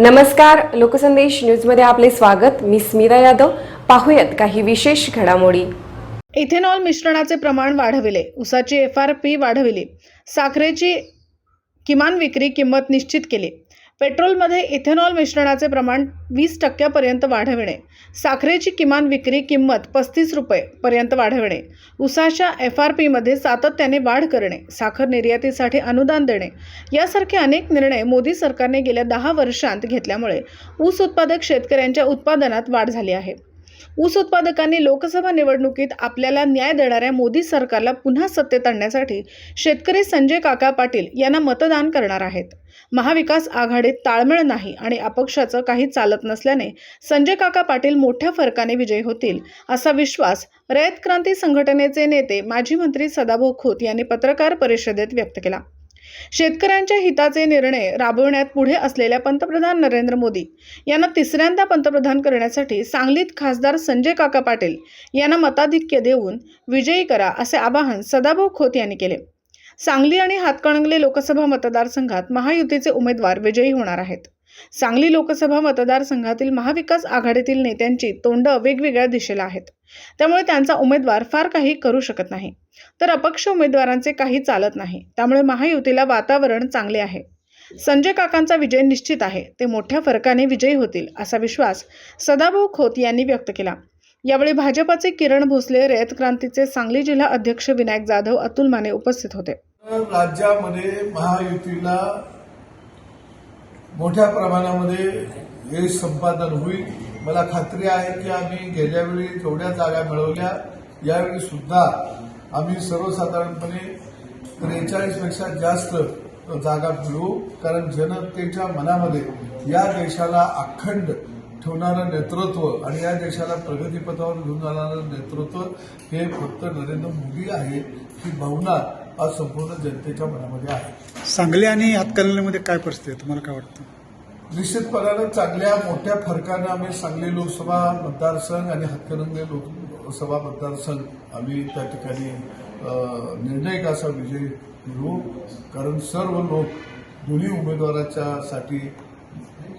नमस्कार लोकसंदेश न्यूजमध्ये आपले स्वागत. मी स्मिता यादव. पाहूयात काही विशेष घडामोडी. इथेनॉल मिश्रणाचे प्रमाण वाढविले. उसाची एफ आर पी वाढविली. साखरेची किमान विक्री किंमत निश्चित केली. पेट्रोलमध्ये इथेनॉल मिश्रणाचे प्रमाण वीस टक्क्यापर्यंत वाढविणे साखरेची किमान विक्री किंमत पस्तीस रुपये पर्यंत वाढविणे उसाच्या एफ आर पीमध्ये सातत्याने वाढ करणे साखर निर्यातीसाठी अनुदान देणे यासारखे अनेक निर्णय मोदी सरकारने गेल्या दहा वर्षांत घेतल्यामुळे ऊस उत्पादक शेतकऱ्यांच्या उत्पादनात वाढ झाली आहे. ऊस उत्पादकांनी लोकसभा निवडणुकीत आपल्याला न्याय देणाऱ्या मोदी सरकारला पुन्हा सत्तेत आणण्यासाठी शेतकरी संजय काका पाटील यांना मतदान करणार आहेत. महाविकास आघाडीत ताळमेळ नाही आणि अपक्षाचं काही चालत नसल्याने संजय काका पाटील मोठ्या फरकाने विजयी होतील असा विश्वास रयत क्रांती संघटनेचे नेते माजी मंत्री सदाभाऊ खोत यांनी पत्रकार परिषदेत व्यक्त केला. शेतकऱ्यांच्या हिताचे निर्णय राबवण्यात पुढे असलेल्या पंतप्रधान नरेंद्र मोदी यांना तिसऱ्यांदा पंतप्रधान करण्यासाठी सांगलीत खासदार संजय काका पाटील यांना मताधिक्य देऊन विजयी करा असे आवाहन सदाभाऊ खोत यांनी केले. सांगली आणि हातकणंगले लोकसभा मतदारसंघात महायुतीचे उमेदवार विजयी होणार आहेत. सांगली लोकसभा मतदारसंघातील महाविकास आघाडीतील नेत्यांची तोंड वेगवेगळ्या दिशेला आहेत. त्यामुळे त्यांचा उमेदवार फार काही करू शकत नाही. तर अपक्ष उमेदवारांचे काही चालत नाही. त्यामुळे महायुतीला वातावरण चांगले आहे. संजय काकांचा विजय निश्चित आहे. ते मोठ्या फरकाने विजयी होतील असा विश्वास सदाभाऊ खोत यांनी व्यक्त केला. यावेळी भाजपाचे किरण भोसले रयत क्रांतीचे सांगली जिल्हा अध्यक्ष विनायक जाधव अतुल माने उपस्थित होते. राज्यामध्ये महायुतीला मोठ्या प्रमाणामध्ये यश संपादन होईल. मला खात्री आहे की आम्ही गेल्या वेळी जेवढ्या जागा मिळवल्या यावेळी सुद्धा आम्ही सर्वसाधारणपणे त्रेचाळीसपेक्षा जास्त जागा मिळवू कारण जनतेच्या मनामध्ये या देशाला अखंड ठेवणारं नेतृत्व आणि या देशाला प्रगतीपथावर घेऊन जाणारं नेतृत्व हे फक्त नरेंद्र मोदी आहे ही भावना आज संपूर्ण जनतेच्या मनामध्ये आहे. सांगली आणि हातकणंगलेमध्ये काय परिस्थिती आहे? तुम्हाला काय वाटतं? निश्चितपणानं चांगल्या मोठ्या फरकानं आम्ही सांगली लोकसभा मतदारसंघ आणि हातकणंगले लोकसभा मतदारसंघ आम्ही त्या ठिकाणी निर्णय निर्णायक असा विजय मिळवू. कारण सर्व लोक दोन्ही उमेदवाराच्या साठी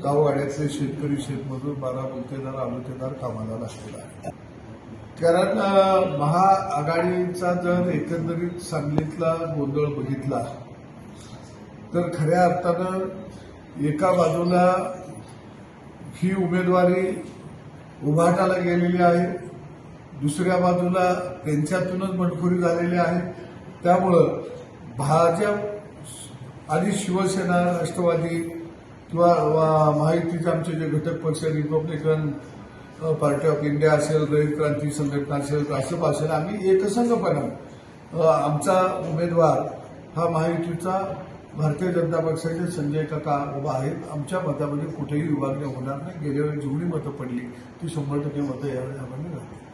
गावगाड्यातले शेतकरी शेतमजूर बारा गुंतेदार आलुतेदार कामाला लागलेला आहे कारण महाआघाडीचा जर एकंदरीत सांगलीतला गोंधळ बघितला तर खऱ्या अर्थानं एका बाजूला ही उमेदवारी उभाटाला गेलेली आहे. दुसऱ्या बाजूला त्यांच्यातूनच बंडखोरी झालेली आहे. त्यामुळं भाजप आणि शिवसेना राष्ट्रवादी किंवा वा- महायुतीचे आमचे जे घटक पक्ष रिपब्लिकन पार्टी ऑफ इंडिया असेल रयत क्रांती संघटना असेल राष्ट्रप असेल आम्ही एकसंघपणा आमचा उमेदवार हा महायुतीचा भारतीय जनता पक्षाचे संजय काका उभा आहेत. आमच्या मतामध्ये कुठेही विभागणी होणार नाही. गेल्या वेळी जेवढी मतं पडली. ती शंभर टक्के मतं यावेळी आम्हाला मिळाली.